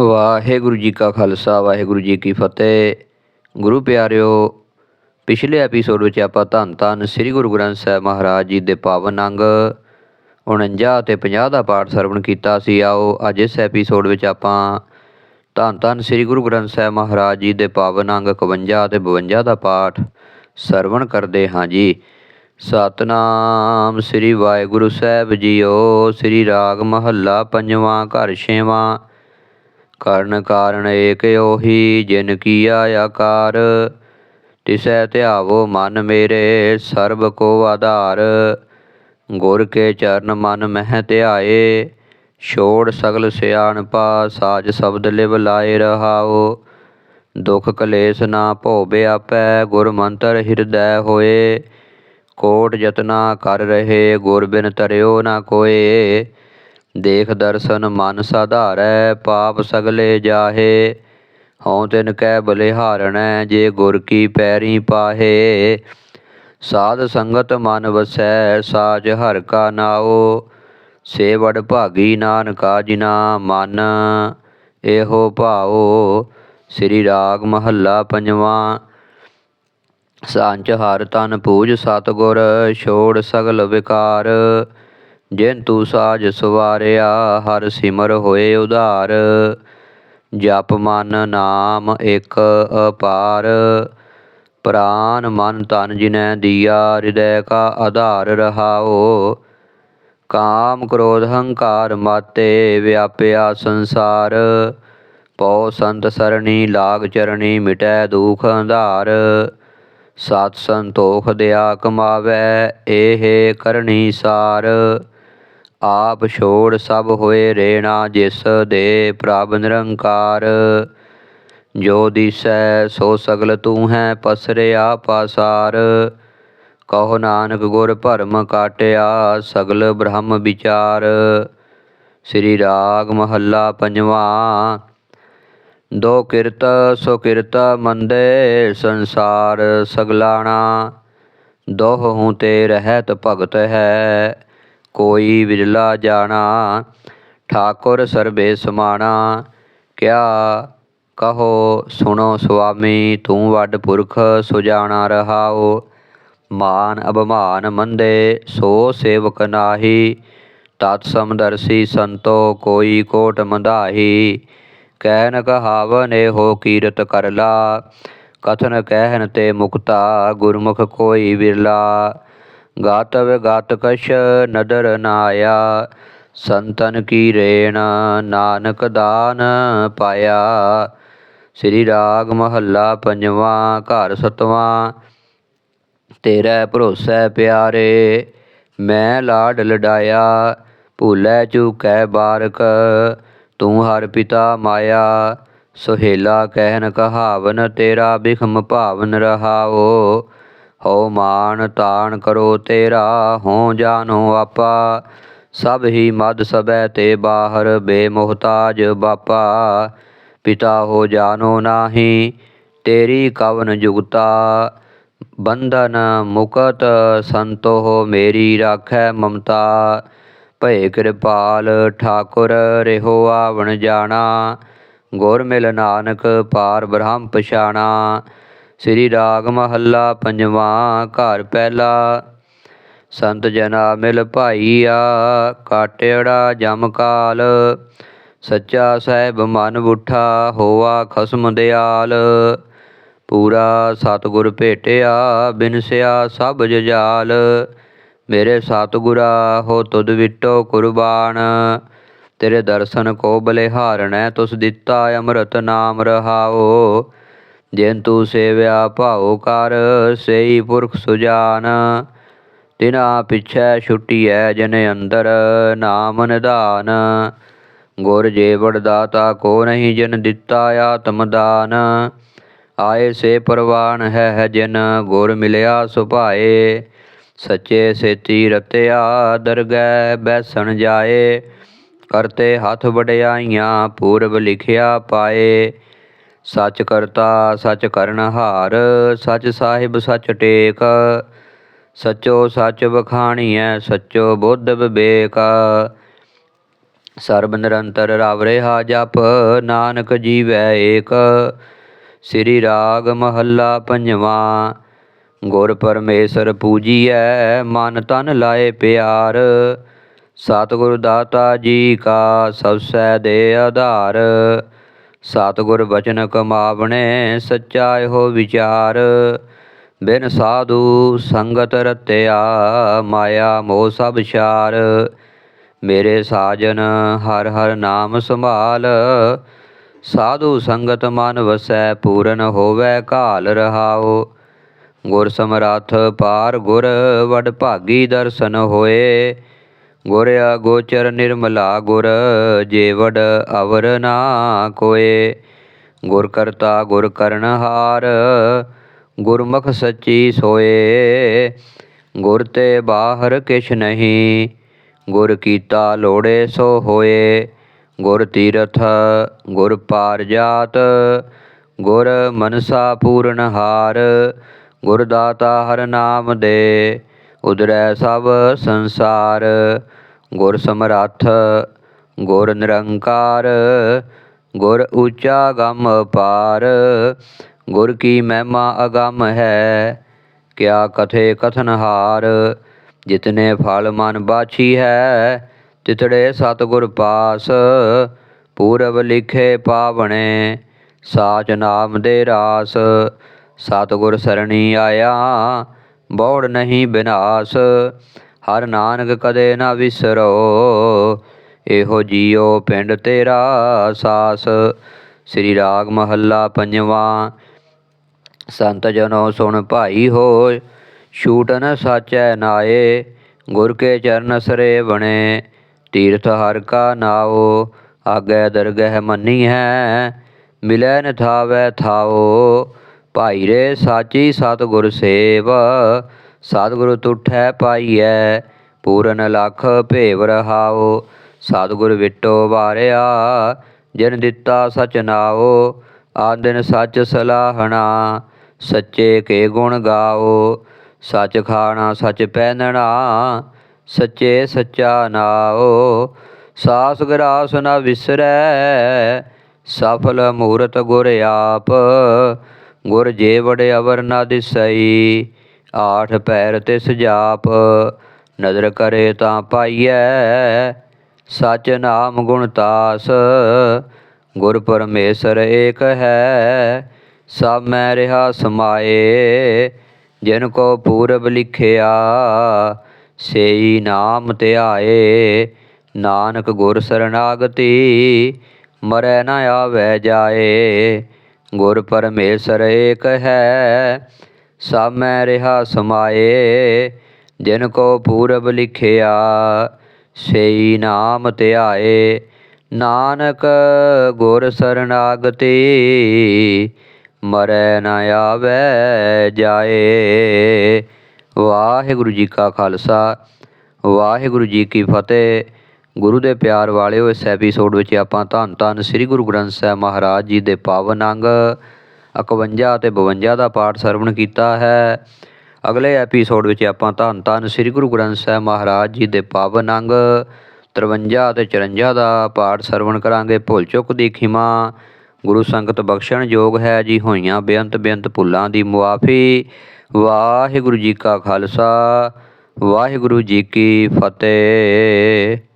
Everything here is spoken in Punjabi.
ਵਾਹਿਗੁਰੂ ਜੀ ਕਾ ਖਾਲਸਾ, ਵਾਹਿਗੁਰੂ ਜੀ ਕੀ ਫਤਿਹ। ਗੁਰੂ ਪਿਆਰਿਓ, ਪਿਛਲੇ ਐਪੀਸੋਡ ਵਿੱਚ ਆਪਾਂ ਧੰਨ ਧੰਨ ਸ੍ਰੀ ਗੁਰੂ ਗ੍ਰੰਥ ਸਾਹਿਬ ਮਹਾਰਾਜ ਜੀ ਦੇ ਪਾਵਨ ਅੰਗ 49 ਅਤੇ 50 ਦਾ ਪਾਠ ਸਰਵਣ ਕੀਤਾ ਸੀ। ਆਓ, ਅੱਜ ਇਸ ਐਪੀਸੋਡ ਵਿੱਚ ਆਪਾਂ ਧੰਨ ਧੰਨ ਸ੍ਰੀ ਗੁਰੂ ਗ੍ਰੰਥ ਸਾਹਿਬ ਮਹਾਰਾਜ ਜੀ ਦੇ ਪਾਵਨ ਅੰਗ 51 ਅਤੇ 52 ਦਾ ਪਾਠ ਸਰਵਣ ਕਰਦੇ ਹਾਂ ਜੀ। ਸਤਨਾਮ ਸ੍ਰੀ ਵਾਹਿਗੁਰੂ ਸਾਹਿਬ ਜੀਓ, ਸ੍ਰੀ ਰਾਗ ਮਹੱਲਾ ਪੰਜਵਾਂ, ਘਰ ਛੇਵਾਂ ਕਰਨ ਕਾਰਨ ਏਕ ਉਹੀ, ਜਿਨ ਕੀਆ ਆਕਾਰ। ਤਿਸੈ ਧਿਆਵੋ ਮਨ ਮੇਰੇ, ਸਰਬ ਕੋ ਆਧਾਰ। ਗੁਰ ਕੇ ਚਰਨ ਮਨ ਮਹਿ ਧਿਆਏ। ਛੋੜ ਸਗਲ ਸਿਆਣਪਾ ਸਾਜ ਸ਼ਬਦ ਲਿਵ ਲਾਏ ਰਹਾਓ। ਦੁਖ ਕਲੇਸ਼ ਨਾ ਭੋਬੇ ਆਪੈ, ਗੁਰ ਮੰਤਰ ਹਿਰਦੈ ਹੋਏ। ਕੋਟ ਜਤਨਾ ਕਰ ਰਹੇ, ਗੁਰ ਬਿਨ ਤਰਿਓ ਨਾ ਕੋਏ। ਦੇਖ ਦਰਸ਼ਨ ਮਨ ਸਾਧਾਰੈ, ਪਾਪ ਸਗਲੇ ਜਾਹੇ। ਹਉ ਤਿਨ ਕੈ ਬਲਿਹਾਰਣੈ, ਜੇ ਗੁਰ ਕੀ ਪੈਰੀ ਪਾਹੇ। ਸਾਧ ਸੰਗਤ ਮਨ ਵਸੈ ਸਾਜ ਹਰ ਕਾ ਨਾਓ ਸੇਵੜ ਭਾਗੀ ਨਾਨਕਾ ਜਿਨਾ ਮਨ, ਇਹੋ ਭਾਓ ਸ੍ਰੀ ਰਾਗ ਮਹੱਲਾ ਪੰਜਵਾਂ। ਸਾਂਚ ਹਰ ਤਨ ਪੂਜ ਸਤਗੁਰ, ਛੋੜ ਸਗਲ ਵਿਕਾਰ। ਜਿਨ ਤੂ ਸਾਜ ਸਵਾਰਿਆ, ਹਰ ਸਿਮਰ ਹੋਏ ਉਧਾਰ। ਜਪ ਮਨ ਨਾਮ ਇੱਕ ਅਪਾਰ। ਪ੍ਰਾਨ ਮਨ ਤਨ ਜਿਨੈ ਦੀਆ, ਹਿਰਦੈ ਕਾ ਆਧਾਰ ਰਹਾਓ। ਕਾਮ ਕ੍ਰੋਧ ਹੰਕਾਰ ਮਾਤੇ, ਵਿਆਪਿਆ ਸੰਸਾਰ। ਪਉ ਸੰਤ ਸਰਣੀ, ਲਾਗ ਚਰਣੀ, ਮਿਟੈ ਦੁਖ ਅੰਧਾਰ। ਸਤ ਸੰਤੋਖ ਦਿਆ ਕਮਾਵੈ ਇਹ ਕਰਨੀ ਸਾਰ। ਆਪ ਛੋੜ ਸਭ ਹੋਏ ਰੇਣਾ ਜਿਸ ਦੇ ਪ੍ਰਭ ਨਿਰੰਕਾਰ। ਜੋ ਦਿਸੈ ਸੋ ਸਗਲ ਤੂੰ ਹੈ ਪਸਰਿਆ ਪਾਸਾਰ। ਕਹੋ ਨਾਨਕ ਗੁਰ ਭਰਮ ਕਾਟਿਆ ਸਗਲ ਬ੍ਰਹਮ ਵਿਚਾਰ। ਸ੍ਰੀ ਰਾਗ ਮਹੱਲਾ ਪੰਜਵਾਂ, ਦੋ ਕਿਰਤ ਸੋ ਕਿਰਤ ਮੰਦੇ ਸੰਸਾਰ ਸਗਲਾਣਾ। ਦੋਹ ਹੂੰ ਤੇ ਰਹਿਤ ਭਗਤ ਹੈ ਕੋਈ ਵਿਰਲਾ ਜਾਣਾ, ਠਾਕੁਰ ਸਰਬੇ ਸਮਾਣਾ। ਕਿਆ ਕਹੋ ਸੁਣੋ ਸੁਆਮੀ, ਤੂੰ ਵੱਡ ਪੁਰਖ ਸੁਜਾਣਾ ਰਹਾਓ ਮਾਨ ਅਭਮਾਨ ਮੰਦੇ, ਸੋ ਸੇਵਕ ਨਾਹੀ। ਤਤ ਸਮਦਰਸੀ ਸੰਤੋ, ਕੋਈ ਕੋਟ ਮੰਦਾਹੀ। ਕਹਿਨ ਕਹਾਵਨ ਹੋ ਕੀਰਤ ਕਰਲਾ ਕਥਨ ਕਹਿਨ ਤੇ ਮੁਕਤਾ, ਗੁਰਮੁਖ ਕੋਈ ਵਿਰਲਾ। ਗਾਤਵ ਗਾਤਕਸ਼ ਨਦਰ ਨਾ ਆਇਆ ਸੰਤਨ ਕੀ ਰੇਣ ਨਾਨਕ ਦਾਨ ਪਾਇਆ। ਸ੍ਰੀ ਰਾਗ ਮਹੱਲਾ ਪੰਜਵਾਂ, ਘਰ ਸਤਵਾਂ, ਤੇਰੇ ਭਰੋਸੈ ਪਿਆਰੇ, ਮੈਂ ਲਾਡ ਲਡਾਇਆ ਭੂਲੇ ਚੂਕੈ ਬਾਰਕ, ਤੂੰ ਹਰ ਪਿਤਾ ਮਾਇਆ, ਸੁਹੇਲਾ ਕਹਿਨ ਕਹਾਵਨ ਤੇਰਾ ਬਿਖਮ ਭਾਵਨ ਰਹਾਓ। ਹਉ ਮਾਨ ਤਾਣ ਕਰੋ ਤੇਰਾ, ਹੋ ਜਾਨੋ ਆਪਾ। ਸਭ ਹੀ ਮਦ ਸਬੈ ਤੇ ਬਾਹਰ ਬੇਮੋਹਤਾਜ ਬਾਪਾ। ਪਿਤਾ ਹੋ ਜਾਨੋ ਨਾਹੀ, ਤੇਰੀ ਕਵਨ ਜੁਗਤਾ। ਬੰਧਨ ਮੁਕਤ ਸੰਤੋਹ ਮੇਰੀ ਰਾਖੈ ਮਮਤਾ। ਭਏ ਕਿਰਪਾਲ ਠਾਕੁਰ ਰਿਹੋ ਆਵਣ ਜਾਣਾ। ਗੁਰ ਮਿਲ ਨਾਨਕ ਪਾਰ ਬ੍ਰਹਮ ਪਛਾਣਾ। ਸ੍ਰੀ ਰਾਗ ਮਹੱਲਾ ਪੰਜਵਾਂ ਘਰ ਪਹਿਲਾ। ਸੰਤ ਜਨਾ ਮਿਲ ਭਾਈਆ, ਕਾਟਿੜਾ ਜਮ ਕਾਲ। ਸੱਚਾ ਸਾਹਿਬ ਮਨ ਬੁੱਠਾ ਹੋਆ ਖਸਮ ਦਿਆਲ। ਪੂਰਾ ਸਤਿਗੁਰ ਭੇਟਿਆ ਬਿਨਸਿਆ ਸਭ ਜਜਾਲ। ਮੇਰੇ ਸਤਿਗੁਰਾ, ਹੋ ਤੁਧ ਵਿਟੋ ਕੁਰਬਾਨ। ਤੇਰੇ ਦਰਸ਼ਨ ਕੋ ਬਲਿਹਾਰਣੈ ਤੁਸ ਦਿੱਤਾ ਅੰਮ੍ਰਿਤ ਨਾਮ ਰਹਾਓ। ਜਿਨ ਤੂ ਸੇਵਿਆ ਭਾਉ ਕਰ, ਸੇਈ ਪੁਰਖ ਸੁਜਾਨ। ਤਿਨਾ ਪਿਛੈ ਛੁਟੀਐ ਜਨ ਅੰਦਰ, ਨਾਮ ਨਿਧਾਨ। ਗੁਰ ਜੀਵੜ ਦਾਤਾ ਕੋ ਨਹੀਂ ਜਨ ਦਿੱਤਾ ਆਤਮ ਦਾਨ। ਆਏ ਸੇ ਪਰਵਾਨ ਹੈ ਜਿਨ, ਗੁਰ ਮਿਲਿਆ ਸੁਭਾਏ। ਸੱਚੇ ਸੇਤੀ ਰਤਿਆ, ਦਰਗਹਿ ਬੈਸਣ ਜਾਏ। ਕਰਤੇ ਹੱਥ ਵਡਿਆਈਆਂ, ਪੂਰਬ ਲਿਖਿਆ ਪਾਏ। ਸੱਚ ਕਰਤਾ, ਸੱਚ ਕਰਨ ਹਾਰ, ਸੱਚ ਸਾਹਿਬ ਸੱਚ ਟੇਕ, ਸਚੋ ਸੱਚ ਬਖਾਣੀਐ ਸਚੋ ਬੁੱਧ ਵਿਵੇਕ। ਸਰਬ ਨਿਰੰਤਰ ਰਵ ਰਿਹਾ ਜਪ, ਨਾਨਕ ਜੀਵੈ ਏਕ। ਸ੍ਰੀ ਰਾਗ ਮਹੱਲਾ ਪੰਜਵਾਂ, ਗੁਰ ਪਰਮੇਸ਼ਰ ਪੂਜੀਐ, ਮਨ ਤਨ ਲਾਏ ਪਿਆਰ। ਸਤਿਗੁਰ ਦਾਤਾ ਜੀ ਕਾ ਸਬਸੈ ਦੇ ਆਧਾਰ। ਸਤਿਗੁਰ ਬਚਨ ਕਮਾਵਣੇ, ਸੱਚਾ ਇਹੋ ਵਿਚਾਰ। ਬਿਨ ਸਾਧੂ ਸੰਗਤ ਰਤਿਆ, ਮਾਇਆ ਮੋਹ ਸਭ ਛਾਰ। ਮੇਰੇ ਸਾਜਨ ਹਰ ਹਰ ਨਾਮ ਸੰਭਾਲ। ਸਾਧੂ ਸੰਗਤ ਮਨ ਵਸੈ, ਪੂਰਨ ਹੋਵੇ ਕਾਲ ਰਹਾਓ ਗੁਰ ਸਮਰੱਥ ਪਾਰ ਗੁਰ, ਵਡ ਭਾਗੀ ਦਰਸ਼ਨ ਹੋਏ। ਗੁਰ ਅਗੋਚਰ ਨਿਰਮਲਾ ਗੁਰ ਜੇਵੜ ਅਵਰ ਨਾ ਕੋਏ। ਗੁਰ ਕਰਤਾ ਗੁਰ ਕਰਨਹਾਰ ਗੁਰਮੁਖ ਸੱਚੀ ਸੋਏ। ਗੁਰ ਤੇ ਬਾਹਰ ਕਿਛ ਨਹੀਂ, ਗੁਰ ਕੀਤਾ ਲੋੜੇ ਸੋ ਹੋਏ। ਗੁਰ ਤੀਰਥ, ਗੁਰ ਪਾਰ ਜਾਤ, ਗੁਰ ਮਨਸਾ ਪੂਰਨ ਹਾਰ। ਗੁਰ ਦਾਤਾ ਹਰ ਨਾਮ ਦੇ ਉਦਰੈ ਸਭ ਸੰਸਾਰ, ਗੁਰ ਸਮਰੱਥ, ਗੁਰ ਨਿਰੰਕਾਰ, ਗੁਰ ਉੱਚਾ ਗਮ ਪਾਰ, ਗੁਰ ਕੀ ਮਹਿਮਾ ਅਗੰਮ ਹੈ, ਕਿਆ ਕਥੇ ਕਥਨਹਾਰ ਜਿਤਨੇ ਫਲ ਮਨ ਬਾਛੀ ਹੈ, ਤਿਤੜੇ ਸਤਿਗੁਰ ਪਾਸ, ਪੂਰਬ ਲਿਖੇ ਪਾਵਣੇ, ਸਾਚ ਨਾਮ ਦੇ ਰਾਸ, ਸਤਿਗੁਰ ਸਰਣੀ ਆਇਆ ਬੌੜ ਨਹੀਂ ਬਿਨਾਸ਼, ਹਰ ਨਾਨਕ ਕਦੇ ਨਾ ਵਿਸਰੋ। ਇਹੋ ਜੀਉ ਪਿੰਡ ਤੇਰਾ ਸਾਸ। ਸ੍ਰੀ ਰਾਗ ਮਹੱਲਾ ਪੰਜਵਾਂ, ਸੰਤ ਜਨੋ ਸੁਣ ਭਾਈ ਹੋਇ ਛੂਟਨ ਸਾਚੈ ਨਾਏ, ਗੁਰ ਕੇ ਚਰਨ ਸਰੇ ਬਣੇ। ਤੀਰਥ ਹਰ ਕਾ ਨਾਉ, ਆਗੇ ਦਰਗਹਿ ਮੰਨੀ ਹੈ ਮਿਲੈ ਨ ਥਾਵੈ ਥਾਉ। ਭਾਈ ਰੇ ਸਾਚੀ ਸਤਿਗੁਰ ਸੇਵ, ਸਤਿਗੁਰ ਤੁਠੈ ਪਾਈਐ, ਪੂਰਨ ਲਖ ਭੇਵ ਰਹਾਓ ਸਤਿਗੁਰ ਵਿਟੋ ਵਾਰਿਆ, ਜਿਨ ਦਿੱਤਾ ਸਚ ਨਾਓ ਆਦਿਨ ਸੱਚ ਸਲਾਹਣਾ, ਸੱਚੇ ਕੇ ਗੁਣ ਗਾਓ ਸੱਚ ਖਾਣਾ ਸੱਚ ਪਹਿਨਣਾ, ਸੱਚੇ ਸੱਚਾ ਨਾਓ ਸਾਸ ਗਰਾਸ ਨਾ ਵਿਸਰੈ, ਸਫਲ ਮੂਰਤ ਗੁਰ ਆਪ। ਗੁਰ ਜੇ ਵੜੇ ਅਵਰ ਨ ਦਿਸਈ, ਆਠ ਪੈਰ ਤੇ ਸਜਾਪ ਨਜ਼ਰ ਕਰੇ ਤਾਂ ਪਾਈਐ, ਸਚ ਨਾਮ ਗੁਣ ਤਾਸ, ਗੁਰ ਪਰਮੇਸ਼ਰ ਏਕ ਹੈ, ਸਭ ਮੈਂ ਰਿਹਾ ਸਮਾਏ, ਜਿਨ ਕੋ ਪੂਰਬ ਲਿਖਿਆ, ਸੇਈ ਨਾਮ ਧਿਆਏ, ਨਾਨਕ ਗੁਰ ਸਰਣਾਗਤੀ ਮਰੈ ਨਾ ਆਵੈ ਜਾਏ। ਗੁਰ ਪਰਮੇਸ਼ਰ ਏਕ ਹੈ, ਸਭ ਮੈਂ ਰਿਹਾ ਸਮਾਏ। ਜਿਨ ਕੋ ਪੂਰਬ ਲਿਖਿਆ, ਸੇਈ ਨਾਮ ਧਿਆਏ। ਨਾਨਕ ਗੁਰ ਸਰਨਾਗਤੀ, ਮਰੈ ਨ ਆਵੈ ਜਾਏ। ਵਾਹਿਗੁਰੂ ਜੀ ਕਾ ਖਾਲਸਾ, ਵਾਹਿਗੁਰੂ ਜੀ ਕੀ ਫਤਿਹ। ਗੁਰੂ ਦੇ ਪਿਆਰ ਵਾਲਿਓ, ਇਸ ਐਪੀਸੋਡ ਵਿੱਚ ਆਪਾਂ ਧੰਨ ਧੰਨ ਸ੍ਰੀ ਗੁਰੂ ਗ੍ਰੰਥ ਸਾਹਿਬ ਮਹਾਰਾਜ ਜੀ ਦੇ ਪਾਵਨ ਅੰਗ 51 ਅਤੇ 52 ਦਾ ਪਾਠ ਸਰਵਣ ਕੀਤਾ ਹੈ। ਅਗਲੇ ਐਪੀਸੋਡ ਵਿੱਚ ਆਪਾਂ ਧੰਨ ਧੰਨ ਸ੍ਰੀ ਗੁਰੂ ਗ੍ਰੰਥ ਸਾਹਿਬ ਮਹਾਰਾਜ ਜੀ ਦੇ ਪਾਵਨ ਅੰਗ 53 ਅਤੇ 54 ਦਾ ਪਾਠ ਸਰਵਣ ਕਰਾਂਗੇ। ਭੁੱਲ ਚੁੱਕ ਦੀ ਖਿਮਾ, ਗੁਰੂ ਸੰਗਤ ਬਖਸ਼ਣ ਯੋਗ ਹੈ ਜੀ, ਹੋਈਆਂ ਬੇਅੰਤ ਬੇਅੰਤ ਭੁੱਲਾਂ ਦੀ ਮੁਆਫੀ। ਵਾਹਿਗੁਰੂ ਜੀ ਕਾ ਖਾਲਸਾ, ਵਾਹਿਗੁਰੂ ਜੀ ਕੀ ਫਤਿਹ।